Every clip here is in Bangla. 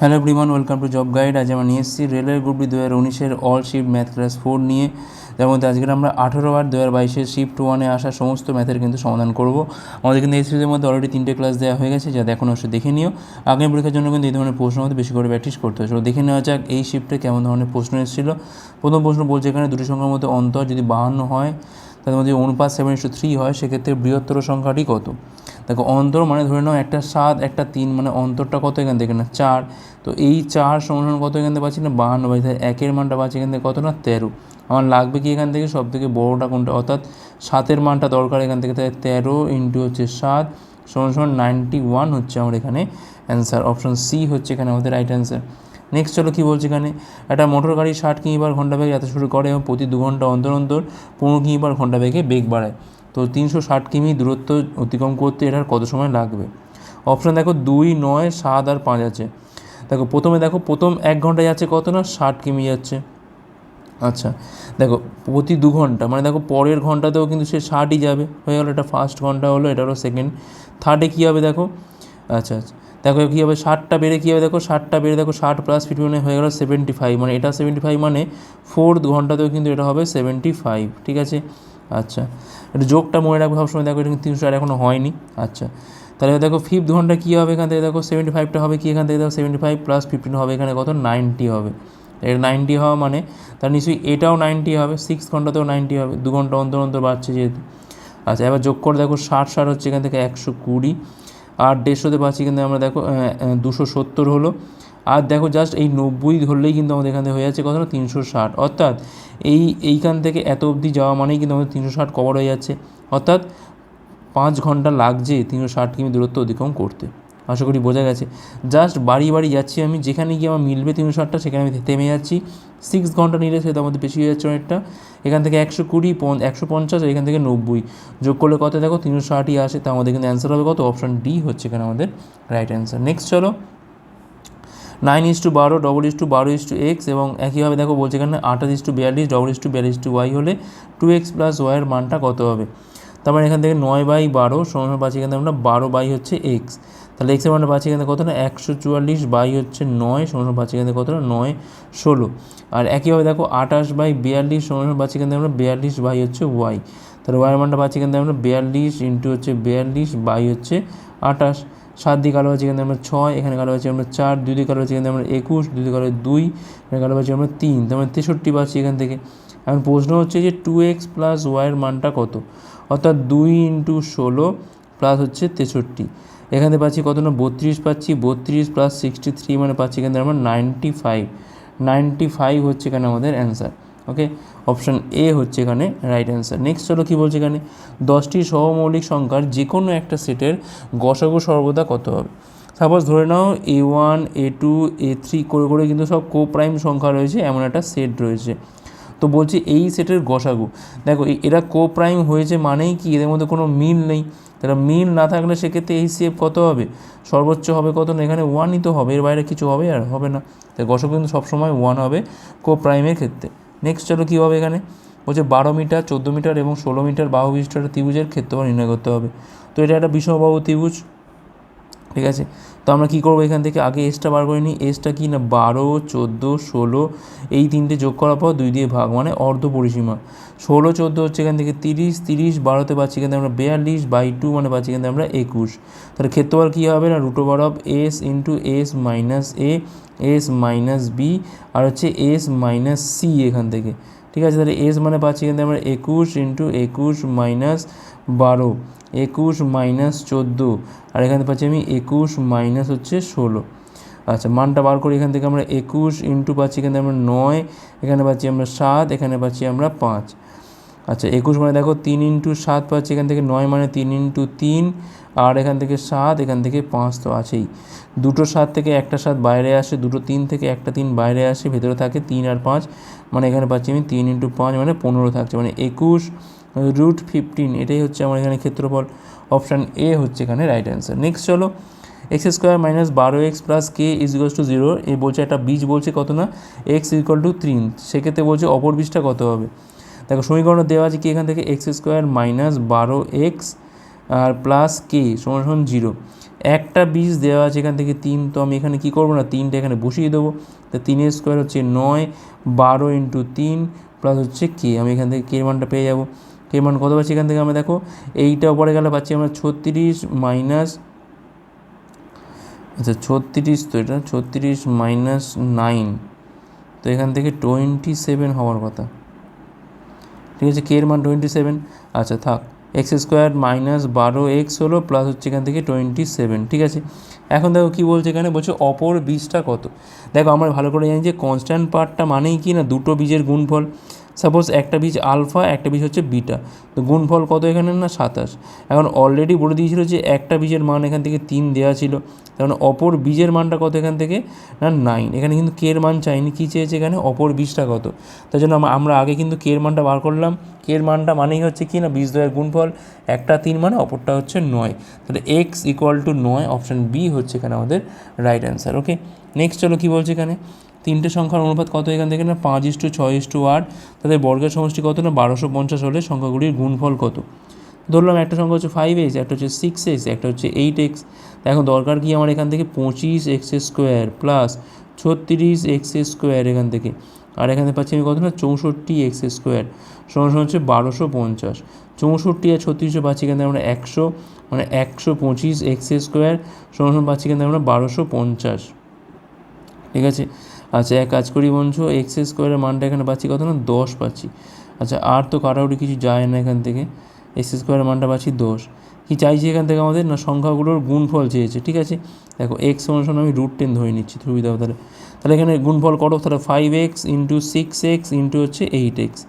Hello everyone welcome to job guide আজ আমরা নিয়ে এসেছি রেলওয়ে গ্রুপ ডি দু হাজার উনিশের all shift math class four নিয়ে। যার মধ্যে আজকে আমরা আঠেরো আর দু হাজার বাইশের শিফট ওয়ানে আসা সমস্ত ম্যাথের কিন্তু সমাধান করব। আমাদের কিন্তু এই সিরিজের মধ্যে অলরেডি তিনটে ক্লাস দেওয়া হয়ে গেছে যা এখন অবশ্যই দেখে নিও। আগামী পরীক্ষার জন্য কিন্তু এই ধরনের প্রশ্ন মধ্যে বেশি করে প্র্যাকটিস করতে হয় দেখে নেওয়া যাক এই শিফটে কেমন ধরনের প্রশ্ন এসেছিল। প্রথম প্রশ্ন বলছে এখানে দুটি সংখ্যার মধ্যে অন্তর যদি বাহান্ন হয় তাদের মধ্যে অনুপাত সেভেন ইস্টু থ্রি হয়, সেক্ষেত্রে বৃহত্তর সংখ্যাটি কত? দেখো, অন্তর মানে ধরে নাও একটা সাত, একটা তিন মানে অন্তরটা কত এখান থেকে? না, চার। তো এই চার সমান কত এখান থেকে পাচ্ছি না? বাহান্ন তাহলে একের মানটা পাচ্ছি এখান থেকে কত না? তেরো। আমার লাগবে কি এখান থেকে? সব থেকে বড়োটা কোনটা? অর্থাৎ সাতের মানটা দরকার এখান থেকে। তাহলে তেরো ইন্টু হচ্ছে সাত সমান সমান নাইনটি ওয়ান হচ্ছে আমার এখানে অ্যান্সার অপশন সি হচ্ছে এখানে আমাদের রাইট অ্যান্সার নেক্সট চলো কী বলছে এখানে? একটা মোটর গাড়ি ষাট কিমি পার ঘণ্টা বেগে যাত্রা শুরু করে এবং প্রতি দু ঘণ্টা অন্তর অন্তর পনেরো কিমি পার ঘণ্টা বেগে বেগ বাড়ায়। তো তিনশো ষাট কিমি দূরত্ব অতিক্রম করতে এটার কত সময় লাগবে? অপশান দেখো দুই, নয়, সাত আর পাঁচ আছে। দেখো প্রথমে দেখো, প্রথম এক ঘন্টায় যাচ্ছে কত না? ষাট কিমি যাচ্ছে। আচ্ছা দেখো প্রতি দু ঘণ্টা মানে দেখো পরের ঘন্টাতেও কিন্তু সে ষাটই যাবে। হয়ে গেলো, এটা ফার্স্ট ঘণ্টা হলো, এটা হলো সেকেন্ড থার্ডে কী হবে দেখো? আচ্ছা আচ্ছা। দেখো কী হবে ষাটটা বেড়ে কী হবে দেখো ষাটটা বেড়ে, দেখো ষাট প্লাস ফিফটি মানে হয়ে গেলো সেভেন্টি ফাইভ মানে এটা সেভেন্টি ফাইভ মানে ফোর্থ ঘন্টাতেও কিন্তু এটা হবে সেভেন্টি ফাইভ ঠিক আছে? আচ্ছা এটা যোগটা মনে রাখব সবসময়, দেখো এটা তিনশো আর এখনও হয়নি আচ্ছা। তাহলে দেখো ফিফথ ঘণ্টা কী হবে এখান থেকে, দেখো সেভেন্টি ফাইভটা হবে কি এখান থেকে, দেখো সেভেন্টি ফাইভ প্লাস ফিফটিন হবে, এখানে কত? নাইনটি হবে। এটা নাইনটি হওয়া মানে তার নিশ্চয়ই এটাও নাইনটি হবে সিক্স ঘন্টাতেও নাইনটি হবে, দু ঘণ্টা অন্তর অন্তর বাড়ছে যেহেতু। আচ্ছা এবার যোগ করে দেখো ষাট ষাট হচ্ছে এখান থেকে একশো কুড়ি। আর দেড়শোতে পাচ্ছি কিন্তু আমরা দেখো দুশো সত্তর হলো। আর দেখো জাস্ট এই নব্বই ধরলেই কিন্তু আমাদের এখান থেকে হয়ে যাচ্ছে কত তিনশো ষাট। অর্থাৎ এই, এইখান থেকে এত অবধি যাওয়া মানেই কিন্তু আমাদের তিনশো ষাট কভার হয়ে যাচ্ছে। অর্থাৎ পাঁচ ঘণ্টা লাগছে তিনশো ষাট কিমি দূরত্ব অতিক্রম করতে। আশা করি বোঝা গেছে। জাস্ট বাড়ি বাড়ি যাচ্ছি আমি, যেখানে গিয়ে আমার মিলবে তিনশো ষাটটা, সেখানে আমি থেমে যাচ্ছি। সিক্স ঘণ্টা নিলে সেটা আমাদের বেশি হয়ে যাচ্ছে অনেকটা। এখান থেকে একশো কুড়ি একশো পঞ্চাশ, আর এখান থেকে নব্বই। যোগ করলে কত দেখো? তিনশো ষাটই আসে, তা আমাদের কিন্তু অ্যান্সার হবে কত? অপশান ডি হচ্ছে এখানে আমাদের রাইট অ্যান্সার নেক্সট চলো। নাইন ইস টু বারো ডবল ইস টু বারো ইস টু এক্স এবং একইভাবে দেখো বলছে এখানে আঠাশ ইস টু বিয়াল্লিশ ডবল ইস টু বিয়াল্লিশ টু ওয়াই হলে টু এক্স প্লাস ওয়াইয়ের মানটা কত হবে? তারপরে এখান থেকে নয় বাই বারো, সমান পাচ্ছি এখান থেকে আমরা বারো বাই হচ্ছে এক্স তাহলে এক্সের মানটা পাচ্ছি এখানে কত না একশো চুয়াল্লিশ বাই হচ্ছে নয় সমান পাচ্ছি এখানে কত না নয় ষোলো। আর একইভাবে দেখো আঠাশ বাই বিয়াল্লিশ সমান পাচ্ছি এখানে আমরা বিয়াল্লিশ বাই হচ্ছে ওয়াই তাহলে ওয়াইয়ের মানটা এখান থেকে আমরা বিয়াল্লিশ ইন্টু হচ্ছে বিয়াল্লিশ বাই হচ্ছে আঠাশ। সাত দিয়ে কালো পাচ্ছি এখানে আমরা ছয়, এখানে কালো পাচ্ছি আমরা চার, দুই দিয়ে কালো পাচ্ছি এখানে আমরা একুশ, দুই দিয়ে কালো দুই, এখানে কালো পাচ্ছি আমরা তিন, তার মানে তেষট্টি পাচ্ছি এখান থেকে। এখন প্রশ্ন হচ্ছে যে টু এক্স প্লাস ওয়াইয়ের মানটা কত? অর্থাৎ দুই ইন্টু ষোলো প্লাস হচ্ছে তেষট্টি। এখানে পাচ্ছি কত না? বত্রিশ পাচ্ছি, বত্রিশ প্লাস সিক্সটি থ্রি মানে পাচ্ছি এখানে আমরা নাইনটি ফাইভ নাইনটি ফাইভ হচ্ছে এখানে আমাদের অ্যান্সার ওকে অপশান এ হচ্ছে এখানে রাইট অ্যান্সার নেক্সট চলো কী বলছে এখানে? দশটি সহমৌলিক সংখ্যার যে কোনো একটা সেটের গসাগু সর্বদা কত হবে? সাপোজ ধরে নাও A one A two A three করে করে কিন্তু সব কো প্রাইম সংখ্যা রয়েছে, এমন একটা সেট রয়েছে। তো বলছি এই সেটের গসাগু। দেখো এরা কো প্রাইম হয়েছে মানেই কি? এদের মধ্যে কোনো মিল নেই। তাহলে মিল না থাকলে সেক্ষেত্রে এই সিএফ কত হবে? সর্বোচ্চ হবে কত না? এখানে ওয়ানই তো হবে, এর বাইরে কিছু হবে আর হবে না। তাই গসক কিন্তু সবসময় ওয়ান হবে কো প্রাইমের ক্ষেত্রে। নেক্সট চলো কী হবে এখানে? বলছে বারো মিটার, চোদ্দ মিটার এবং ষোলো মিটার বাহু বিশিষ্ট ত্রিভুজের ক্ষেত্রফল নির্ণয় করতে হবে। তো এটা একটা বিষমবাহু ত্রিভুজ। ঠিক আছে? তো আমরা কী করব এখান থেকে? আগে এসটা বার করে নিই। এসটা কি না? বারো, চোদ্দ, ষোলো, এই তিনটে যোগ করার পর দুই দিয়ে ভাগ মানে অর্ধ পরিসীমা। ষোলো, চোদ্দ হচ্ছে এখান থেকে তিরিশ তিরিশ, বারোতে পাচ্ছি থেকে আমরা বিয়াল্লিশ বাই টু মানে পাচ্ছি থেকে আমরা একুশ। তাহলে ক্ষেত্রফল কী হবে না? Root over of S into S minus A S minus B আর হচ্ছে এস মাইনাস সি এখান থেকে। ঠিক আছে? তাহলে এস মানে পাচ্ছি থেকে আমরা একুশ ইন্টু একুশ মাইনাস বারো। একুশ মাইনাস চোদ্দ। আর এখানে পাচ্ছি আমি একুশ মাইনাস হচ্ছে ষোলো। আচ্ছা মানটা বার করি এখান থেকে আমরা একুশ ইন্টু পাচ্ছি এখানে আমরা নয়, এখানে পাচ্ছি আমরা সাত, এখানে পাচ্ছি আমরা পাঁচ। আচ্ছা একুশ মানে দেখো তিন ইন্টু সাত পাচ্ছি এখান থেকে নয় মানে তিন ইন্টু তিন, আর এখান থেকে সাত, এখান থেকে পাঁচ তো আছেই। দুটো সাত থেকে একটা সাত বাইরে আসে, দুটো তিন থেকে একটা তিন বাইরে আসে, ভেতরে থাকে তিন আর পাঁচ মানে এখানে পাচ্ছি আমি তিন ইন্টু পাঁচ মানে পনেরো থাকছে মানে একুশ রুট ফিফটিন এটাই হচ্ছে আমার এখানে ক্ষেত্রফল। অপশান এ হচ্ছে এখানে রাইট অ্যান্সার নেক্সট চলো এক্স স্কোয়ার মাইনাস বারো X plus K is equals to zero এ বলছে একটা বীজ বলছে কত না? এক্স ইকুয়াল টু তিন সেক্ষেত্রে বলছে অপর বীজটা কত হবে? দেখো, সমীকরণ দেওয়া আছে কি এখান থেকে? এক্স স্কোয়ার মাইনাস বারো এক্স আর প্লাস কে সমান সমান জিরো একটা বীজ দেওয়া আছে এখান থেকে তিন, তো আমি এখানে কি করব না? তিনটা এখানে বসিয়ে দেবো। তা তিনের স্কোয়ার হচ্ছে নয়, বারো ইন্টু তিন প্লাস হচ্ছে কে আমি এখান থেকে কে মানটা পেয়ে যাব। কে মান কত পাচ্ছি এখান থেকে? আমরা দেখো, এইটা উপরে গেলে পাচ্ছি আমরা ছত্রিশ মাইনাস আচ্ছা ছত্রিশ তো এটা, ছত্রিশ মাইনাস নাইন তো এখান থেকে টোয়েন্টি সেভেন হওয়ার কথা। ঠিক আছে কে এর মান টোয়েন্টি সেভেন আচ্ছা থাক এক্স স্কোয়ার মাইনাস বারো এক্স হলো প্লাস হচ্ছে এখান থেকে টোয়েন্টি সেভেন ঠিক আছে? এখন দেখো কী বলছে এখানে? বলছে অপর বীজটা কত? দেখো, আমরা ভালো করে জানি যে কনস্ট্যান্ট পার্টটা মানেই কি না? দুটো বীজের গুণফল। সাপোজ একটা বীজ আলফা, একটা বীজ হচ্ছে বিটা। তো গুণফল কত এখানে না? সাতাশ। এখন অলরেডি বলে দিয়েছিল যে একটা বীজের মান এখান থেকে তিন দেওয়া ছিল। কারণ অপর বীজের মানটা কত এখান থেকে? না নাইন এখানে কিন্তু কের মান চাইনি। কী চেয়েছে এখানে? অপর বীজটা কত? তাই জন্য আমরা- আগে কিন্তু কের মানটা বার করলাম। কের মানটা মানেই হচ্ছে কি না? বীজ দ্বয়ের গুণফল। একটা তিন মানে অপরটা হচ্ছে নয়। তাহলে এক্স ইকুয়াল টু নয় অপশান বি হচ্ছে এখানে আমাদের রাইট অ্যান্সার ওকে নেক্সট চলো কী বলছে এখানে? তিনটে সংখ্যার অনুপাত কত? এখান থেকে না পাঁচ ইস্টু ছয় ইস্টু আট, তাদের বর্গের সমষ্টি কত না? বারোশো পঞ্চাশ হলে সংখ্যাগুলির গুণফল কত? ধরলাম একটা সংখ্যা হচ্ছে ফাইভ এক্স একটা হচ্ছে সিক্স এক্স একটা হচ্ছে এইট এক্স এখন দরকার কি আমার এখান থেকে পঁচিশ এক্স স্কোয়ার প্লাস ছত্রিশ এক্স স্কোয়ার এখান থেকে। আর এখানে পাচ্ছি আমি কত না? চৌষট্টি এক্স স্কোয়ার সমান সমান হচ্ছে বারোশো পঞ্চাশ। চৌষট্টি আর ছত্রিশশো পাচ্ছি থেকে আমরা একশো মানে একশো পঁচিশ এক্স স্কোয়ার সমান সমান পাচ্ছি থেকে আমরা বারোশো পঞ্চাশ। ঠিক আছে? আচ্ছা এক কাজ করি বঞ্চ এক্স স্কোয়ারের মানটা এখানে পাচ্ছি কত না? দশ পাচ্ছি। আচ্ছা আর তো কাটাকুটি কিছু যায় না এখান থেকে। এক্স স্কোয়ারের মানটা পাচ্ছি দশ। কী চাইছি এখান থেকে আমাদের? না, সংখ্যাগুলোর গুণফল চেয়েছে, ঠিক আছে? দেখো এক্স অনুসারে আমি রুট টেন ধরে নিচ্ছি সুবিধা তাহলে। তাহলে এখানে গুণফল কত? তাহলে five X into six X into হচ্ছে এইট এক্স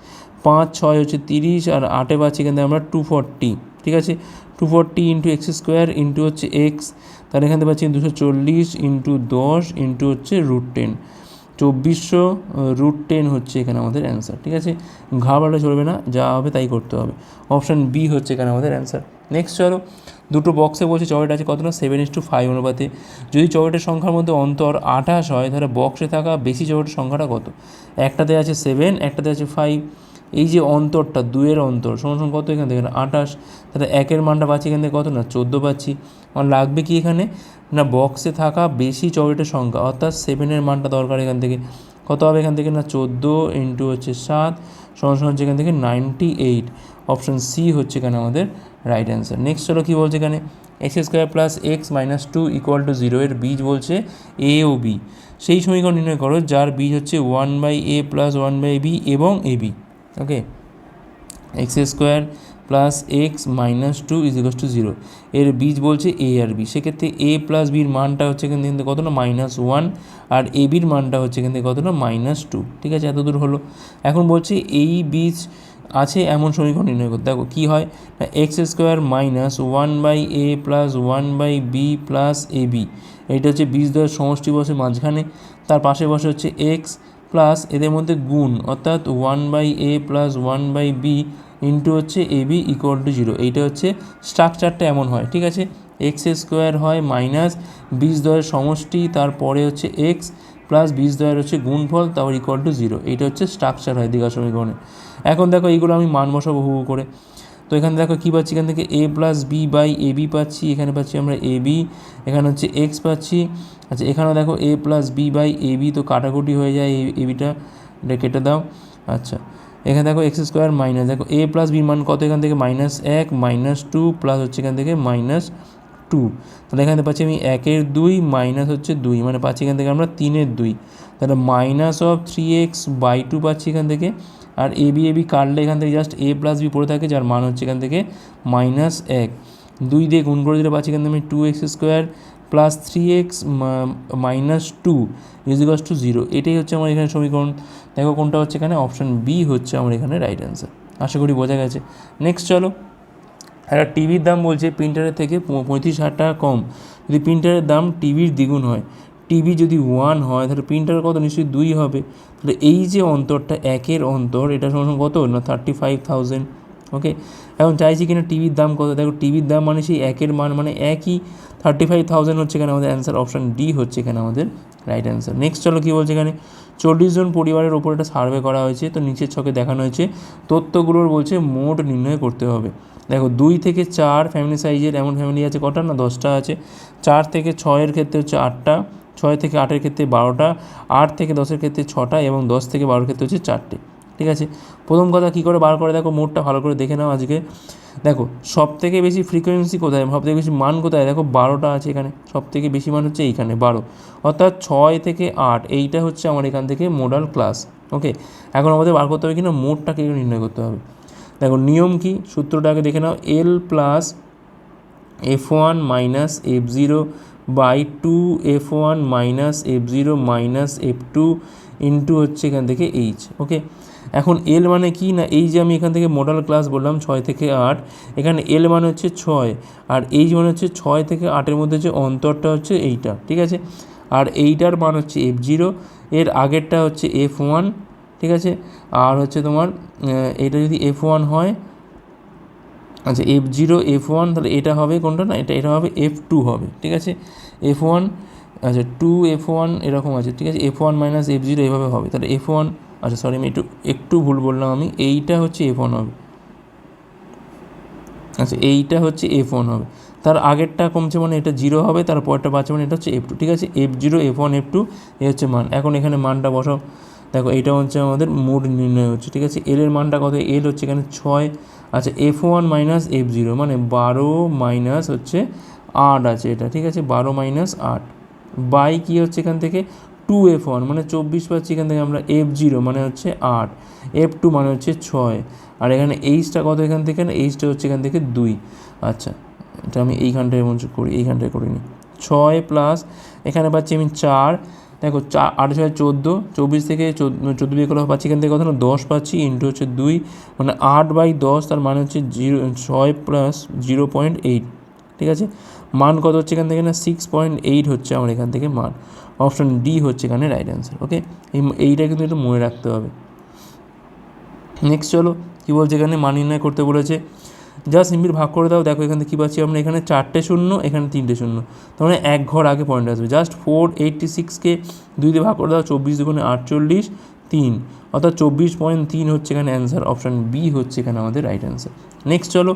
পাঁচ, ছয় হচ্ছে তিরিশ, আর আটে পাচ্ছি এখান থেকে আমরা টু ফর্টি ঠিক আছে? Two forty into X square into হচ্ছে এক্স তাহলে এখান থেকে পাচ্ছি দুশো চল্লিশ ইন্টু দশ ইন্টু হচ্ছে রুট টেন চব্বিশশো রুট টেন হচ্ছে এখানে আমাদের অ্যান্সার ঠিক আছে? ঘাবড়ালে চলবে না, যা হবে তাই করতে হবে। অপশান বি হচ্ছে এখানে আমাদের অ্যান্সার নেক্সট চলো, দুটো বক্সে বলছে চকলেট আছে কত না? সেভেন ইস টু ফাইভ অনুপাতে। যদি চকলেটের সংখ্যার মধ্যে অন্তর আঠাশ হয়, তাহলে বক্সে থাকা বেশি চকলেটের সংখ্যাটা কত? একটাতে আছে সেভেন একটাতে আছে ফাইভ এই যে অন্তরটা দুয়ের অন্তর, সমান কত এখান থেকে? আঠাশ। তাহলে একের মানটা পাচ্ছি এখান থেকে কত না? চোদ্দ পাচ্ছি। আমার লাগবে কি এখানে? না বক্সে থাকা বেশি চকলেটের সংখ্যা, অর্থাৎ সেভেনের মানটা দরকার এখান থেকে। কত হবে এখান থেকে? না, চোদ্দ ইন্টু হচ্ছে সাত, সমান হচ্ছে এখান থেকে নাইনটি এইট অপশান সি হচ্ছে এখানে আমাদের রাইট অ্যান্সার নেক্সট চলো কী বলছে এখানে? X square plus X minus two equal to zero এর বীজ বলছে এ ও বি সেই সমীকরণ নির্ণয় করো, যার বীজ হচ্ছে one by A plus one by B এবং A B okay X square plus X minus two is equals to zero এর বীজ বলছে এ আর বি সেক্ষেত্রে এ প্লাস বির মানটা হচ্ছে এখান থেকে কত না মাইনাস ওয়ান আর এ বির মানটা হচ্ছে এখান থেকে কত না মাইনাস টু ঠিক আছে? এত দূর হলো। এখন বলছে এই বীজ আছে এমন সমীকরণ নির্ণয় করতে। দেখো কী হয়? না X square minus one by A plus one by B plus A B এইটা হচ্ছে বীজ দ্বয়ের সমষ্টি বসে মাঝখানে। তার পাশে বসে হচ্ছে এক্স প্লাস এদের মধ্যে গুণ। অর্থাৎ one by A plus one by B into হচ্ছে A B equal to zero এইটা হচ্ছে স্ট্রাকচারটা এমন হয়, ঠিক আছে? এক্স স্কোয়ার হয় মাইনাস বীজ দ্বয়ের সমষ্টি, তারপরে হচ্ছে এক্স প্লাস বীজ দ্বয়ের হচ্ছে গুণফল, তারপর ইকুয়াল টু জিরো এইটা হচ্ছে স্ট্রাকচার হয় দীঘা সমীকরণে। এখন দেখো এইগুলো আমি মান বসাবো হু করে। তো এখানে দেখো কী পাচ্ছি? এখান থেকে A plus B by A B পাচ্ছি, এখানে পাচ্ছি আমরা এ বি এখানে হচ্ছে এক্স পাচ্ছি। আচ্ছা এখানেও দেখো A plus B by A B তো কাটাকুটি হয়ে যায় এ বিটা এটা কেটে দাও। আচ্ছা এখানে দেখো এক্স স্কোয়ার মাইনাস দেখো এ প্লাস বি মান কত এখান থেকে? মাইনাস এক মাইনাস টু প্লাস হচ্ছে এখান থেকে মাইনাস টু তাহলে এখানে পাচ্ছি আমি একের দুই মাইনাস হচ্ছে দুই মানে পাচ্ছি এখান থেকে আমরা তিনের দুই। তাহলে minus of three X by two পাচ্ছি এখান থেকে। আর এ বি এ বি কাটলে এখান থেকে জাস্ট এ প্লাস বি পড়ে থাকে, যার মান হচ্ছে এখান থেকে মাইনাস এক। দুই দিয়ে গুণ করে দিলে পাচ্ছি এখান থেকে আমি two X square plus three X minus two is equals to zero এটাই হচ্ছে আমার এখানে সমীকরণ। দেখো কোনটা হচ্ছে এখানে? অপশান বি হচ্ছে আমার এখানে রাইট অ্যান্সার আশা করি বোঝা গেছে। নেক্সট চলো। একটা টিভির দাম বলছে প্রিন্টারের থেকে পঁয়ত্রিশ হাজার টাকা কম। যদি প্রিন্টারের দাম টিভির দ্বিগুণ হয় টিভি যদি ওয়ান হয়, তাহলে প্রিন্টার কত? নিশ্চয়ই দুই হবে। তাহলে এই যে অন্তরটা, একের অন্তর, এটা সমান কত? না থার্টি ফাইভ থাউজেন্ড ওকে এখন চাইছি কিনা টিভির দাম কত? দেখো টিভির দাম মানে সেই একের মান মানে একই। থার্টি ফাইভ থাউজেন্ড হচ্ছে এখানে আমাদের অ্যান্সার অপশান ডি হচ্ছে এখানে আমাদের রাইট অ্যান্সার নেক্সট চলো কী বলছে এখানে? চল্লিশ জন পরিবারের ওপর একটা সার্ভে করা হয়েছে, তো নিচের ছকে দেখানো হয়েছে, তথ্যগুলোর বলছে মোট নির্ণয় করতে হবে। দেখো, দুই থেকে চার ফ্যামিলি সাইজের এমন ফ্যামিলি আছে কটা না? দশটা আছে। চার থেকে ছয়ের ক্ষেত্রে হচ্ছে আটটা, ছয় থেকে আটের ক্ষেত্রে বারোটা, আট থেকে দশের ক্ষেত্রে ছটা এবং দশ থেকে বারোর ক্ষেত্রে হচ্ছে চারটে। ঠিক আছে? প্রথম কথা কী করে? বার করে দেখো, মোডটা ভালো করে দেখে নাও আজকে। দেখো সব থেকে বেশি ফ্রিকোয়েন্সি কোথায়? সব থেকে বেশি মান কোথায়? দেখো, বারোটা আছে এখানে। সব থেকে বেশি মান হচ্ছে এইখানে, বারো। অর্থাৎ ছয় থেকে আট, এইটা হচ্ছে আমার এখান থেকে মোডাল ক্লাস ওকে এখন আমাদের বার করতে হবে কিনা? মোডটাকে নির্ণয় করতে হবে। দেখো, নিয়ম কি? সূত্রটাকে দেখে নাও। L plus F one minus F zero by two F one minus F zero minus F two into হচ্ছে এখান থেকে এইচ ওকে এখন এল মানে কি না, এই যে আমি এখান থেকে মডেল ক্লাস বললাম ছয় থেকে আট, এখানে এল মানে হচ্ছে ছয়, আর এইচ মানে হচ্ছে ছয় থেকে আটের মধ্যে যে অন্তরটা হচ্ছে এইটা, ঠিক আছে? আর এইটার মান হচ্ছে এফ জিরো এর আগেরটা হচ্ছে এফ ওয়ান ঠিক আছে? আর হচ্ছে তোমার এটা যদি এফ ওয়ান হয় আচ্ছা এফ জিরো এফ ওয়ান তাহলে এটা হবে কোনটা না, এটা এটা হবে এফ টু হবে, ঠিক আছে? এফ ওয়ান আচ্ছা টু এফ ওয়ান এরকম আছে, ঠিক আছে? F one minus F zero এভাবে হবে, তাহলে এফ ওয়ান আচ্ছা সরি আমি একটু একটু ভুল বললাম আমি। এইটা হচ্ছে এফ ওয়ান হবে আচ্ছা এইটা হচ্ছে এফ ওয়ান হবে তার আগেরটা কমছে মানে এটা জিরো হবে, তার পরেরটা বাড়ছে মানে এটা হচ্ছে এফ টু ঠিক আছে? F zero F one F two এ হচ্ছে মান। এখন এখানে মানটা বসাও। দেখো, এইটা হচ্ছে আমাদের মোড নির্ণয় হচ্ছে, ঠিক আছে? এল এর মানটা কত? এল হচ্ছে এখানে ছয়। আচ্ছা F one minus F zero মানে বারো মাইনাস হচ্ছে আট আছে এটা, ঠিক আছে? বারো মাইনাস আট। বাই কী হচ্ছে এখান থেকে? টু এফ ওয়ান মানে চব্বিশ পাচ্ছি এখান থেকে আমরা এফ জিরো মানে হচ্ছে আট। এফ টু মানে হচ্ছে ছয়। আর এখানে এইচটা কত এখান থেকে? না এইচটা হচ্ছে এখান থেকে দুই। আচ্ছা এটা আমি এইখানটায় মনে করি, এইখানটায় করিনি ছয় প্লাস এখানে পাচ্ছি আমি চার। দেখো চা আট ছয় চোদ্দ, চব্বিশ থেকে চোদ্দ বিয়ে করে পাচ্ছি এখান থেকে কত? না দশ পাচ্ছি ইন্টু হচ্ছে দুই। মানে আট বাই দশ, তার মানে হচ্ছে জিরো, ছয় প্লাস জিরো পয়েন্ট এইট ঠিক আছে? মান কত হচ্ছে এখান থেকে? না সিক্স পয়েন্ট এইট হচ্ছে আমার এখান থেকে মান। অপশান ডি হচ্ছে এখানে রাইট অ্যান্সার ওকে এই এইটা কিন্তু একটু মনে রাখতে হবে। নেক্সট চলো, কী বলছে এখানে? মান নির্ণয় করতে বলেছে। যা সিম্পির ভাগ করে দাও, দেখো এখানে কী পাচ্ছি আমরা? এখানে চারটে শূন্য, এখানে তিনটে শূন্য। তার মানে এক ঘর আগে পয়েন্ট আসবে। জাস্ট ফোর এইটটি সিক্সকে দুই দিয়ে ভাগ করে দাও, চব্বিশ দুগুণে আটচল্লিশ, তিন। অর্থাৎ চব্বিশ পয়েন্ট তিন হচ্ছে এখানে অ্যান্সার অপশান বি হচ্ছে এখানে আমাদের রাইট অ্যান্সার নেক্সট চলো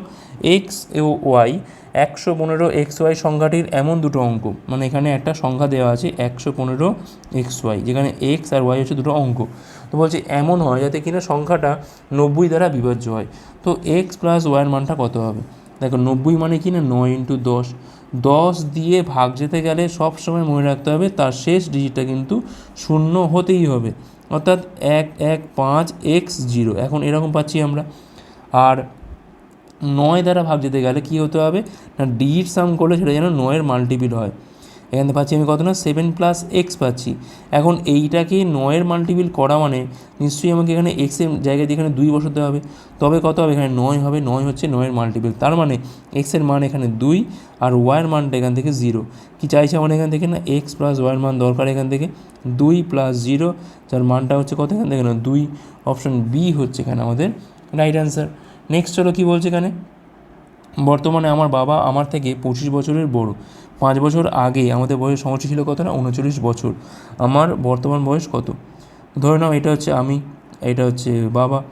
এক্স ও ওয়াই একশো পনেরো এক্স ওয়াই সংখ্যাটির এমন দুটো অঙ্ক। মানে এখানে একটা সংখ্যা দেওয়া আছে একশো পনেরো এক্স ওয়াই, যেখানে এক্স আর ওয়াই হচ্ছে দুটো অঙ্ক। তো বলছে এমন হয় যাতে কিনা সংখ্যাটা নব্বই দ্বারা বিভাজ্য হয়। তো এক্স প্লাস ওয়াইয়ের মানটা কত হবে? দেখো নব্বই মানে কি না? নয় ইন্টু দশ। দশ দিয়ে ভাগ যেতে গেলে সব সময় মনে রাখতে হবে তার শেষ ডিজিটটা কিন্তু শূন্য হতেই হবে। অর্থাৎ এক এক, পাঁচ, এক্স, জিরো। এখন এরকম পাচ্ছি আমরা। আর নয় দ্বারা ভাগ যেতে গেলে কী হতে হবে? না ডিজিট সাম করলে সেটা যেন নয়ের মাল্টিপিল হয়। এখানে পাচ্ছি আমি কত না? সেভেন প্লাস এক্স পাচ্ছি। এখন এইটাকে নয়ের মাল্টিপিল করা মানে নিশ্চয়ই আমাকে এখানে এক্সের জায়গায় দিয়ে এখানে দুই বসাতে হবে। তবে কত হবে? এখানে নয় হবে। নয় হচ্ছে নয়ের মাল্টিপিল তার মানে এক্সের মান এখানে দুই আর ওয়াইয়ের মানটা এখান থেকে জিরো কি চাইছে আমার এখান থেকে না? এক্স প্লাস ওয়াইয়ের মান দরকার এখান থেকে। দুই প্লাস জিরো যার মানটা হচ্ছে কত এখান থেকে না? দুই। অপশান বি হচ্ছে এখানে আমাদের রাইট অ্যান্সার নেক্সট হলো কী বলছে এখানে? বর্তমানে আমার বাবা আমার থেকে পঁচিশ বছরের বড়। পাঁচ বছর আগে আমাদের বয়স সমস্যা ছিল কত না? উনচল্লিশ বছর। আমার বর্তমান বয়স কত? ধরে নাও এটা হচ্ছে আমি, এটা হচ্ছে বাবা।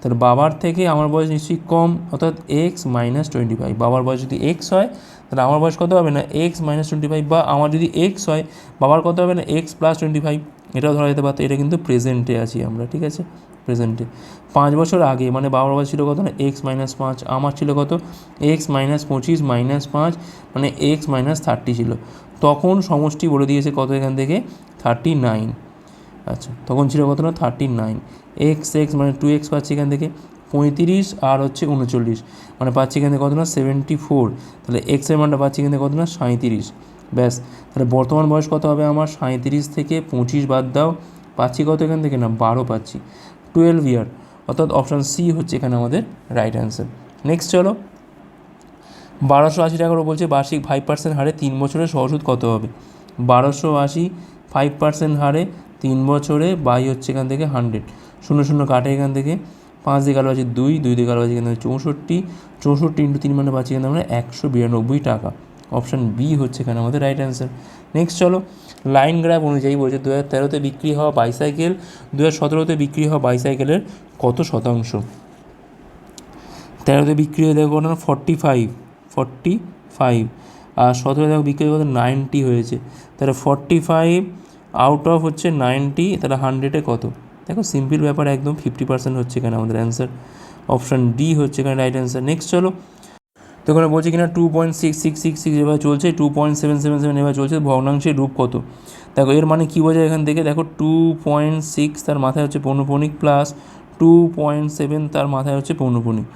তাহলে বাবার থেকে আমার বয়স নিশ্চয়ই কম, অর্থাৎ এক্স মাইনাস টোয়েন্টি ফাইভ বাবার বয়স যদি এক্স হয়, তাহলে আমার বয়স কত হবে না? এক্স মাইনাস টোয়েন্টি ফাইভ বা আমার যদি এক্স হয়, বাবার কত হবে না? এক্স প্লাস টোয়েন্টি ফাইভ এটাও ধরা যেতে পারতো, এটা কিন্তু প্রেজেন্টে আছি আমরা, ঠিক আছে? প্রেজেন্টে পাঁচ বছর আগে মানে বাবার বয়স ছিল কত না? এক্স মাইনাস পাঁচ, আমার ছিল কত? এক্স মাইনাস পঁচিশ মাইনাস পাঁচ মানে এক্স মাইনাস থার্টি ছিল। তখন সমষ্টি বলে দিয়েছে কত এখান থেকে? থার্টি নাইন আচ্ছা তখন ছিল কত না? থার্টি নাইন এক্স এক্স মানে টু এক্স পাচ্ছি এখান থেকে। পঁয়ত্রিশ আর হচ্ছে উনচল্লিশ। মানে পাচ্ছি এখান থেকে কত না? সেভেন্টি ফোর তাহলে এক্সের মানটা পাচ্ছি এখান থেকে কত না? সাঁত্রিশ ব্যাস, তাহলে বর্তমান বয়স কত হবে আমার? সাঁত্রিশ থেকে পঁচিশ বাদ দাও। পাচ্ছি কত এখান থেকে? না, বারো পাচ্ছি। টুয়েলভ ইয়ার অর্থাৎ অপশান সি হচ্ছে এখানে আমাদের রাইট অ্যান্সার নেক্সট চলো। বারোশো আশি টাকারও বলছে বার্ষিক ফাইভ পার্সেন্ট হারে তিন বছরের সহসুদ কত হবে? বারোশো আশি ফাইভ পার্সেন্ট হারে তিন বছরে বাই হচ্ছে এখান থেকে হান্ড্রেড শূন্য শূন্য কাটে এখান থেকে। পাঁচ দিয়ে কালো আছে দুই দুই দিয়ে কালো আছে কিন্তু চৌষট্টি। চৌষট্টি ইন্টু তিন মানে পাচ্ছি কিন্তু আমরা একশো বিরানব্বই টাকা। অপশান বি হচ্ছে এখানে আমাদের রাইট অ্যান্সার নেক্সট চলো লাইন গ্রাফ অনুযায়ী বলছে দু হাজার তেরোতে বিক্রি হওয়া বাইসাইকেল দু হাজার সতেরোতে বিক্রি হওয়া বাইসাইকেলের কত শতাংশ? তেরোতে বিক্রি হয়ে দেখো না ফর্টি ফাইভ ফর্টি ফাইভ আর সতেরো দেখো বিক্রি কত নাইনটি হয়েছে। তাহলে ফর্টি ফাইভ আউট অফ হচ্ছে নাইনটি তাহলে হান্ড্রেডে কত? দেখো সিম্পল ব্যাপার একদম ফিফটি পার্সেন্ট হচ্ছে এখানে আমাদের অ্যান্সার অপশান ডি হচ্ছে এখানে রাইট অ্যান্সার নেক্সট চলো তো এখানে বলছে কিনা two point six six six six এবার চলছে two point seven seven seven এবার চলছে, ভগ্নাংশের রূপ কত? দেখো এর মানে কী বোঝায় এখান থেকে? দেখো টু পয়েন্ট সিক্স তার মাথায় হচ্ছে পৌনপণিক প্লাস টু পয়েন্ট সেভেন তার মাথায় হচ্ছে পৌনপণিক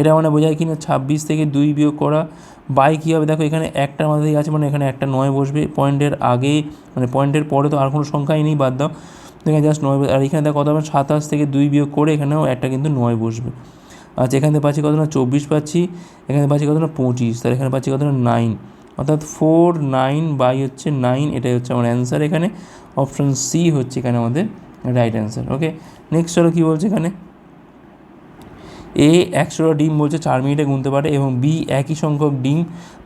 এটা মানে বোঝায় কিনা ছাব্বিশ থেকে দুই বিয়োগ করা, বাই কী হবে? দেখো এখানে একটা মাথায় আছে মানে এখানে একটা নয় বসবে, পয়েন্টের আগে মানে পয়েন্টের পরে তো আর কোনো সংখ্যাই নেই, বাদ দাও। এখানে জাস্ট নয় আর এখানে দেখো কত হবে? সাতাশ থেকে দুই বিয়োগ করে এখানেও একটা কিন্তু নয় বসবে। আচ্ছা এখানে পাচ্ছি কত না চব্বিশ পাচ্ছি। এখানে পাচ্ছি কত না পঁচিশ। তাহলে এখানে পাচ্ছি কত না নাইন অর্থাৎ ফোর নাইন বাই হচ্ছে নাইন এটাই হচ্ছে আমার অ্যান্সার এখানে। অপশান সি হচ্ছে এখানে আমাদের রাইট অ্যান্সার ওকে নেক্সট চলো কী বলছে এখানে? এ একশোটা ডিম বলছে, চার মিনিটে গুনতে পারে এবং বি একই সংখ্যক ডিম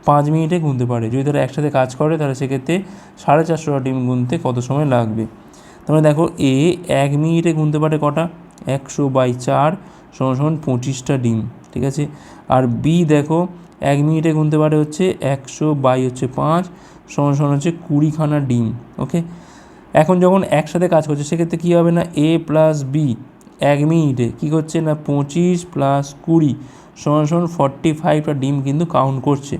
পাঁচ মিনিটে গুনতে পারে। যদি তারা একসাথে কাজ করে, তাহলে সেক্ষেত্রে সাড়ে চারশোটা ডিম গুনতে কত সময় লাগবে? তোমরা দেখো এ এক মিনিটে গুনতে পারে কটা? একশো বাই চার সমান সমান পঁচিশটা ডিম, ঠিক আছে? আর বি দেখো, এক মিনিটে গুনতে পারে হচ্ছে একশো বাই হচ্ছে পাঁচ, সমান সমান হচ্ছে কুড়িখানা ডিম, ওকে? এখন যখন একসাথে কাজ করছে, সেক্ষেত্রে কী হবে না? এ প্লাস বি এক মিনিটে কী করছে না? পঁচিশ প্লাস কুড়ি, সমান সমান ফর্টি ফাইভটা ডিম কিন্তু কাউন্ট করছে।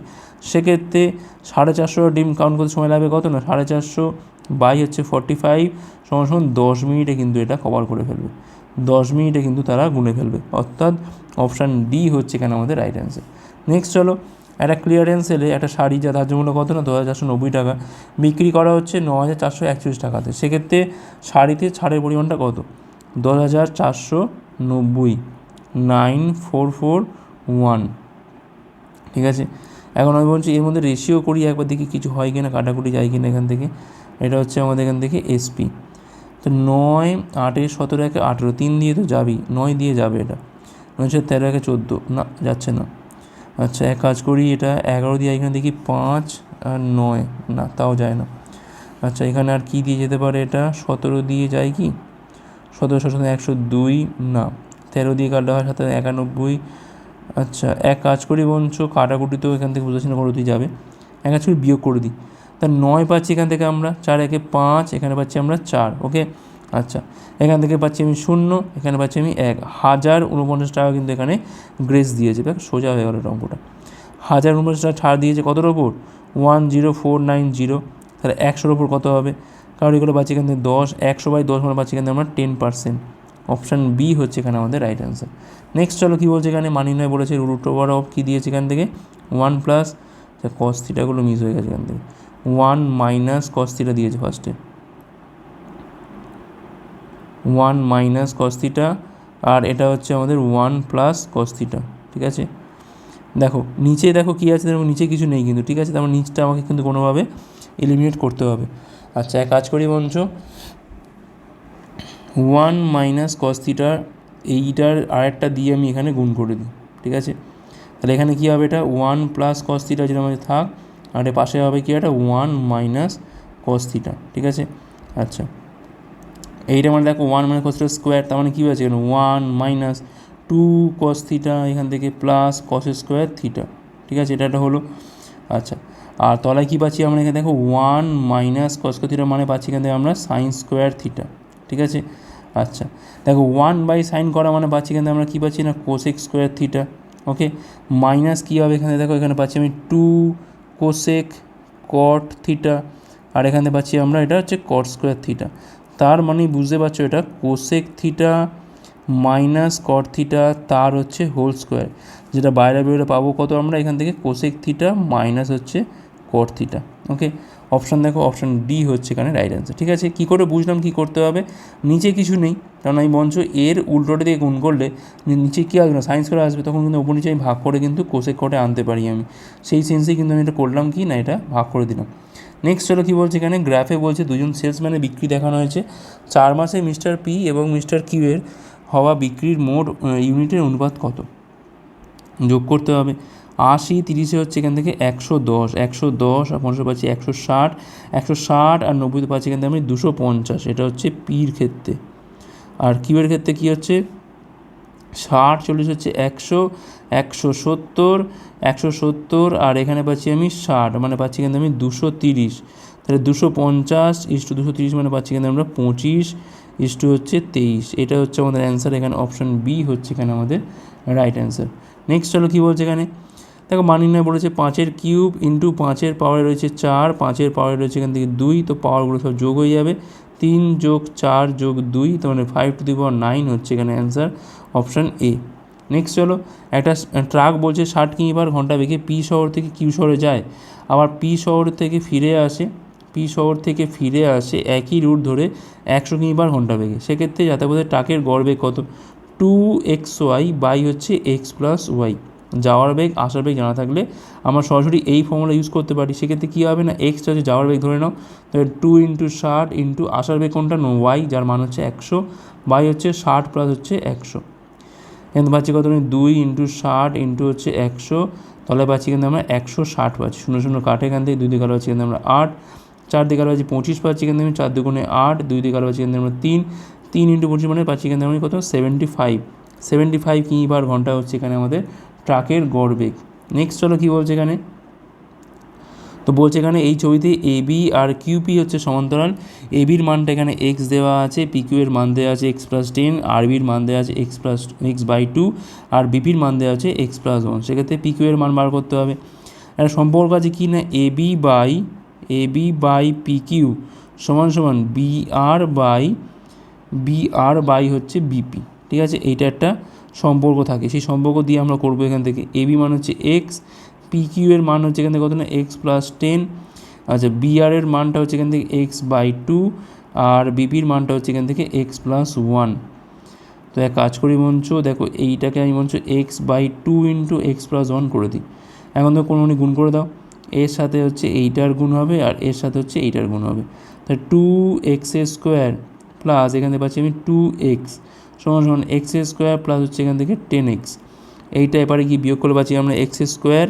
সেক্ষেত্রে সাড়ে চারশো ডিম কাউন্ট করতে সময় লাগবে কত না? সাড়ে চারশো বাই হচ্ছে ফর্টি ফাইভ সমান সমান দশ মিনিটে কিন্তু এটা কভার করে ফেলবে। দশ মিনিটে কিন্তু তারা গুনে ফেলবে। অর্থাৎ অপশান ডি হচ্ছে এখানে আমাদের রাইট অ্যান্সার নেক্সট চলো, একটা ক্লিয়ারেন্স এলে একটা শাড়ি যা ধার্য মূল্য কত না? দু হাজার চারশো নব্বই টাকা। বিক্রি করা হচ্ছে ন হাজার চারশো একচল্লিশ টাকাতে। সেক্ষেত্রে শাড়িতে ছাড়ের পরিমাণটা কত? দশ হাজার চারশো নব্বই। Nine four four one. ঠিক আছে? এখন আমি বলছি, এর মধ্যে রেশিও করি, একবার দেখি কিছু হয় কিনা, কাটাকুটি যায় কিনা এখান থেকে। এটা হচ্ছে আমাদের এখান থেকে এসপি তো নয় আটের সতেরো, একে আঠেরো, তিন দিয়ে তো যাবি নয় দিয়ে যাবে এটা। নয় হচ্ছে তেরো, একে চোদ্দ, না, যাচ্ছে না। আচ্ছা এক কাজ করি, এটা এগারো দিয়ে এখানে দেখি পাঁচ আর নয়, না, তাও যায় না। আচ্ছা এখানে আর কি দিয়ে যেতে পারে এটা? সতেরো দিয়ে যায় কি? সতেরো সাথে একশো দুই, না। তেরো দিয়ে কাটা হয় সাথে একানব্বই। আচ্ছা এক কাজ করি বঞ্চ কাটাকুটি তো এখান থেকে বুঝেছি না করতেই যাবে। এক কাজ করি, বিয়োগ করে দিই। তা নয় পাচ্ছি এখান থেকে আমরা, চার একে পাঁচ, এখানে পাচ্ছি আমরা চার, ওকে? আচ্ছা এখান থেকে পাচ্ছি আমি শূন্য, এখানে পাচ্ছি আমি এক। হাজার উনপঞ্চাশ টাকা কিন্তু এখানে গ্রেস দিয়েছে। দেখ সোজা হয়ে গেল অঙ্কটা হাজার উনপঞ্চাশ টাকা ছাড় দিয়েছে কতর ওপর? One zero four nine zero. তাহলে একশোর ওপর কত হবে? কারণ এগুলো পাচ্ছি এখান থেকে দশ, একশো বাই দশ মানে পাচ্ছি এখান থেকে আমরা টেন পার্সেন্ট অপশান বি হচ্ছে এখানে আমাদের রাইট অ্যান্সার নেক্সট চলো কী বলছে এখানে? মানি নয় বলেছে রুট ওভার অফ কী দিয়েছে এখান থেকে? ওয়ান প্লাস কস থিটাগুলো মিস হয়ে গেছে এখান থেকে। ওয়ান মাইনাস কস থিটা দিয়েছে ফার্স্টে ওয়ান মাইনাস কস থিটা আর এটা হচ্ছে আমাদের ওয়ান প্লাস কস থিটা ঠিক আছে? দেখো, নিচে দেখো কী আছে, দেখো নিচে কিছু নেই কিন্তু, ঠিক আছে? তার মানে নিচটা আমাকে কিন্তু কোনোভাবে এলিমিনেট করতে হবে। আচ্ছা এক কাজ করি মঞ্চ ওয়ান মাইনাস কস থিটার এইটার আরেকটা দিয়ে আমি এখানে গুণ করে দিই, ঠিক আছে? তাহলে এখানে কী হবে এটা? ওয়ান প্লাস কস যেটা আমাদের থাক। আর এর পাশে হবে কি একটা ওয়ান মাইনাস কস থিটা ঠিক আছে? আচ্ছা। এইটা মানে দেখো ওয়ান মাইনাস কস স্কোয়ার তার মানে কী হয়েছে এখানে? One minus two cos theta এখান থেকে প্লাস কস স্কোয়ার থিটা ঠিক আছে? এটা একটা হলো। আচ্ছা। আর তলায় কী পাচ্ছি আমরা এখানে? দেখো ওয়ান মাইনাস কস থিটা মানে পাচ্ছি এখান থেকে আমরা সাইন স্কোয়ার থিটা ঠিক আছে? আচ্ছা। দেখো ওয়ান বাই সাইন করা মানে পাচ্ছি এখানে আমরা কী পাচ্ছি না? Cosec square theta okay minus কী হবে এখানে? দেখো এখানে পাচ্ছি আমি টু কোসেক কট থিটা আর এখানে পাচ্ছি আমরা এটা হচ্ছে কট স্কোয়ার থিটা তার মানে বুঝতে পারছ এটা cosec theta minus cot theta তার হচ্ছে হোল স্কোয়ার যেটা বাইরে বেরোলে পাবো কত আমরা? এখান থেকে কোসেক থিটা মাইনাস হচ্ছে কট থিটা ওকে অপশান দেখো, অপশান ডি হচ্ছে এখানে রাইট অ্যান্সার ঠিক আছে? কী করে বুঝলাম, কী করতে হবে? নিচে কিছু নেই, কারণ আমি বঞ্চ এর উল্টোটা দিয়ে গুণ করলে নিচে কী আসবে না সায়েন্স করে আসবে, তখন কিন্তু ওপর নিচে আমি ভাগ করে কিন্তু কোসেক কটে আনতে পারি আমি। সেই সেন্সেই কিন্তু আমি এটা করলাম কি না, এটা ভাগ করে দিলাম। নেক্সট চলো কী বলছে এখানে? গ্রাফে বলছে দুজন সেলসম্যানের বিক্রি দেখানো হয়েছে। চার মাসে মিস্টার পি এবং মিস্টার কিউয়ের হওয়া বিক্রির মোট ইউনিটের অনুপাত কত? যোগ করতে হবে। আশি, তিরিশে হচ্ছে এখান থেকে একশো দশ। একশো দশ আর পনেরোশো পাচ্ছি একশো ষাট। একশো ষাট আর নব্বইতে পাচ্ছি এখান থেকে আমি দুশো পঞ্চাশ। এটা হচ্ছে পির ক্ষেত্রে। আর কিউয়ের ক্ষেত্রে কী হচ্ছে? ষাট, চল্লিশ হচ্ছে একশো একশো সত্তর একশো সত্তর আর এখানে পাচ্ছি আমি ষাট। মানে পাচ্ছি কিন্তু আমি দুশো তিরিশ। তাহলে দুশো পঞ্চাশ ইস্টু দুশো তিরিশ মানে পাচ্ছি কিন্তু আমরা পঁচিশ ইস্টু হচ্ছে তেইশ। এটা হচ্ছে আমাদের অ্যান্সার এখানে অপশন বি হচ্ছে এখানে আমাদের রাইট অ্যান্সার নেক্সট চলো কী বলছে এখানে? দেখো মান নির্ণয় বলেছে পাঁচের কিউব ইন্টু পাঁচের পাওয়ারে রয়েছে চার, পাঁচের পাওয়ারে রয়েছে এখান থেকে দুই, তো পাওয়ারগুলো সব যোগ হয়ে যাবে। তিন যোগ চার যোগ দুই তো মানে five to the power nine হচ্ছে এখানে অ্যান্সার অপশান এ নেক্সট চলো, একটা ট্রাক বলছে ষাট কিমি পার ঘণ্টা বেগে পি শহর থেকে কিউ শহরে যায়। আবার পি শহর থেকে ফিরে আসে পি শহর থেকে ফিরে আসে একই রুট ধরে একশো কিমি পার ঘণ্টা বেগে। সেক্ষেত্রে যাতায়াতের ট্রাকের গড় বেগ কত? টু এক্স ওয়াই বাই হচ্ছে এক্স প্লাস ওয়াই যাওয়ার বেগ, আসার বেগ জানা থাকলে আমরা সরাসরি এই ফর্মুলা ইউজ করতে পারি। সেক্ষেত্রে কী হবে না? এক্সটা হচ্ছে যাওয়ার বেগ ধরে নাও। তাহলে টু ইন্টু ষাট ইন্টু আসার বেগ কোনটা? নো ওয়াই যার মান হচ্ছে একশো। বাই হচ্ছে ষাট প্লাস হচ্ছে একশো। এখানে পাচ্ছি কত? দুই ইন্টু ষাট ইন্টু হচ্ছে একশো। তাহলে পাচ্ছি কিন্তু আমরা একশো ষাট পাচ্ছি। শূন্য শূন্য কাটে এখান থেকে। দুই দিকে পাচ্ছি কিন্তু আমরা আট। চার দিকে পাচ্ছি পঁচিশ পাচ্ছি কিন্তু আমি। চার দুগুণে আট। দুই দিকে পাচ্ছি কিন্তু আমরা তিন। তিন ইন্টু পঁচিশ মানে পাচ্ছি কিন্তু আমি কত? সেভেন্টি ফাইভ সেভেন্টি ফাইভ কিমি ঘণ্টা হচ্ছে এখানে আমাদের? ট্রাকের গড় বেগ। নেক্সট চলো কী বলছে এখানে? তো বলছে এখানে এই ছবিতে এ বি আর কিউপি হচ্ছে সমান্তরাল। এ বির মানটা এখানে এক্স দেওয়া আছে পিকিউ এর মান দেওয়া আছে এক্স প্লাস টেন আর বির মান দেওয়া আছে X plus X by two আর বিপির মান দেওয়া আছে এক্স প্লাস ওয়ান সেক্ষেত্রে পিকিউ এর মান বার করতে হবে। একটা সম্পর্ক আছে কি না? A B by A B by PQ সমান সমান B R by B R by হচ্ছে বিপি ঠিক আছে? এইটা একটা সম্পর্ক থাকে। সেই সম্পর্ক দিয়ে আমরা করব এখান থেকে। এ বি মান হচ্ছে এক্স পি কিউ এর মান হচ্ছে এখান থেকে কত না? এক্স প্লাস টেন আচ্ছা বি আর এর মানটা হচ্ছে এখান থেকে এক্স বাই টু আর বিপির মানটা হচ্ছে এখান থেকে এক্স প্লাস ওয়ান তো এক কাজ করি মঞ্চ, দেখো এইটাকে আমি মঞ্চ X by two into X plus one করে দিই। এখন তো কোনো গুণ করে দাও। এর সাথে হচ্ছে এইটার গুণ হবে আর এর সাথে হচ্ছে এইটার গুণ হবে। তাহলে টু এক্স স্কোয়ার প্লাস এখান পাচ্ছি আমি টু এক্স সমান সমান এক্স স্কোয়ার প্লাস হচ্ছে এখান থেকে টেন এক্স এইটা এবারে কি বিয়োগ করলে পাচ্ছি আমরা এক্স স্কোয়ার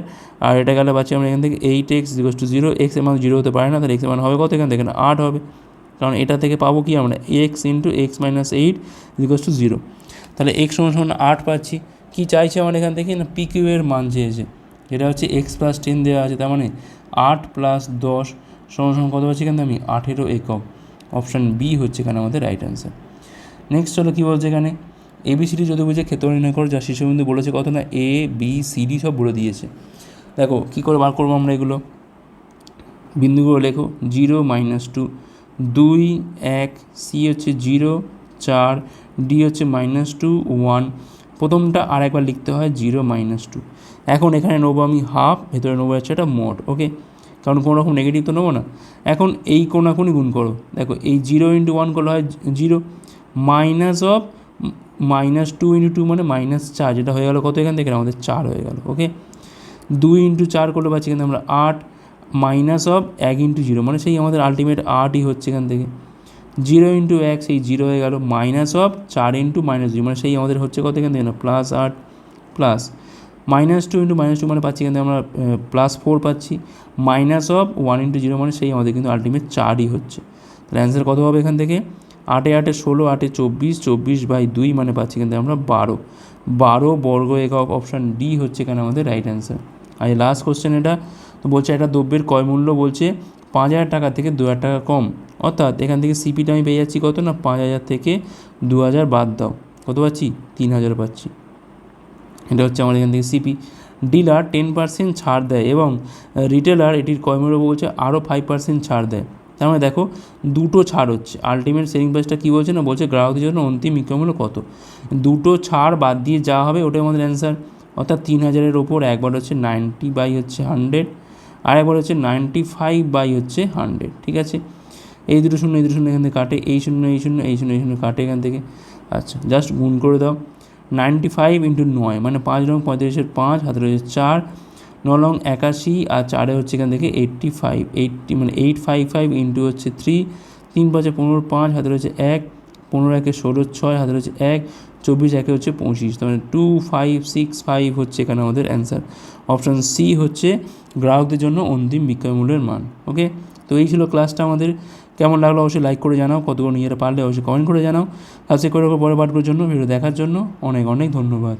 আর এটা গেলে পাচ্ছি আমরা এখান থেকে eight X equals to zero এক্সের মান জিরো হতে পারে না, তাহলে এক্সের মান হবে কত এখান থেকে? আট হবে। কারণ এটা থেকে পাবো কি আমরা? X into X minus eight equals to zero তাহলে এক্স সমান সমান আট পাচ্ছি। কী চাইছে আমার এখান থেকে? না পি কিউ এর মান চেয়েছে। যেটা হচ্ছে এক্স প্লাস টেন দেওয়া আছে, তার মানে আট প্লাস দশ সমান সমান কত পাচ্ছি এখান থেকে? আমি আঠেরো একক। অপশান বি হচ্ছে এখানে আমাদের রাইট অ্যান্সার নেক্সট হলো কী বলছে এখানে? এবিসিডি যদি বুঝে ক্ষেত্র নির্ণয় করো, যা শিশুবিন্দু বলেছে কত না এ বি সি ডি সব বলে দিয়েছে। দেখো, কী করে বার করব আমরা এগুলো? বিন্দুগুলো লেখো, জিরো মাইনাস টু। দুই, এক সি হচ্ছে জিরো, চার ডি হচ্ছে মাইনাস টু, ওয়ান। প্রথমটা আর একবার লিখতে হয় জিরো মাইনাস টু। এখন এখানে নেব আমি হাফ, ভেতরে নেব হচ্ছে একটা মোট, ওকে? কারণ কোনো রকম নেগেটিভ তো নেব না। এখন এই কোনাকুনি গুণ করো। দেখো, এই জিরো ইন্টু ওয়ান করলে হয় zero. Minus of minus two into two মানে মাইনাস চার, যেটা হয়ে গেলো কত এখান থেকে? আমাদের চার হয়ে গেল ওকে দুই ইন্টু চার করলে পাচ্ছি কিন্তু আমরা আট মাইনাস অফ এক ইন্টু জিরো মানে সেই আমাদের আলটিমেট আটই হচ্ছে এখান থেকে। জিরো ইন্টু এক, সেই জিরো হয়ে গেল মাইনাস অফ চার ইন্টু মাইনাস জিরো মানে সেই আমাদের হচ্ছে কত এখান থেকে? না প্লাস আট plus minus two into minus two মানে পাচ্ছি কিন্তু আমরা প্লাস ফোর পাচ্ছি। Minus of one into zero মানে সেই আমাদের কিন্তু আলটিমেট চারই হচ্ছে। তাহলে অ্যান্সার কত হবে এখান থেকে? আটে আটে ষোলো, আটে চব্বিশ চব্বিশ বাই দুই মানে পাচ্ছি কিন্তু আমরা বারো। বারো বর্গ একক অপশান ডি হচ্ছে এখানে আমাদের রাইট অ্যান্সার আর লাস্ট কোশ্চেন এটা, তো বলছে একটা দ্রব্যের কয় মূল্য বলছে পাঁচ হাজার টাকা থেকে দু হাজার টাকা কম। অর্থাৎ এখান থেকে সিপিটা আমি পেয়ে যাচ্ছি কত না? পাঁচ হাজার থেকে দু হাজার বাদ দাও। কত পাচ্ছি? তিন হাজার পাচ্ছি। এটা হচ্ছে আমার এখান থেকে সিপি ডিলার টেন পার্সেন্ট ছাড় দেয় এবং রিটেলার এটির কয় মূল্য বলছে আরও ফাইভ পার্সেন্ট ছাড় দেয়। তার মানে দেখো দুটো ছাড় হচ্ছে। আলটিমেট সেলিং প্রাইসটা কী বলছে না? বলছে গ্রাহকদের জন্য অন্তিম বিক্রয়মূল্য কত? দুটো ছাড় বাদ দিয়ে যা হবে ওটাই আমাদের অ্যান্সার অর্থাৎ তিন হাজারের ওপর একবার হচ্ছে নাইনটি বাই হচ্ছে হান্ড্রেড আর একবার হচ্ছে নাইনটি ফাইভ বাই হচ্ছে হান্ড্রেড ঠিক আছে? এই দুটো শূন্য, এই দুটো শূন্য এখান থেকে কাটে, এই শূন্য এই শূন্য এই শূন্য এই শূন্য কাটে এখান থেকে। আচ্ছা জাস্ট গুণ করে দাও। নাইনটি ফাইভ ইন্টু নয় মানে পাঁচ রং পঁয়ত্রিশের পাঁচ, হাতে রয়েছে চার। ন লং একাশি আর চারে হচ্ছে এখান থেকে এইট্টি ফাইভ এইটটি মানে এইট ফাইভ ফাইভ ইন্টু হচ্ছে থ্রি তিন পাঁচে পনেরো, পাঁচ হাতে রয়েছে এক, পনেরো একে ষোলো, ছয় হাতে রয়েছে এক, চব্বিশ একে হচ্ছে পঁচিশ, তার মানে টু ফাইভ সিক্স ফাইভ হচ্ছে এখানে আমাদের অ্যান্সার অপশান সি হচ্ছে গ্রাহকদের জন্য অন্তিম বিক্রয় মূল্যের মান ওকে তো এই ছিল ক্লাসটা আমাদের। কেমন লাগল অবশ্যই লাইক করে জানাও, কতগুলো নিজেরা পারলে অবশ্যই কমেন্ট করে জানাও। সাবস্ক্রাইব করে পরে পাঠগুলোর জন্য ভিডিও দেখার জন্য অনেক অনেক ধন্যবাদ।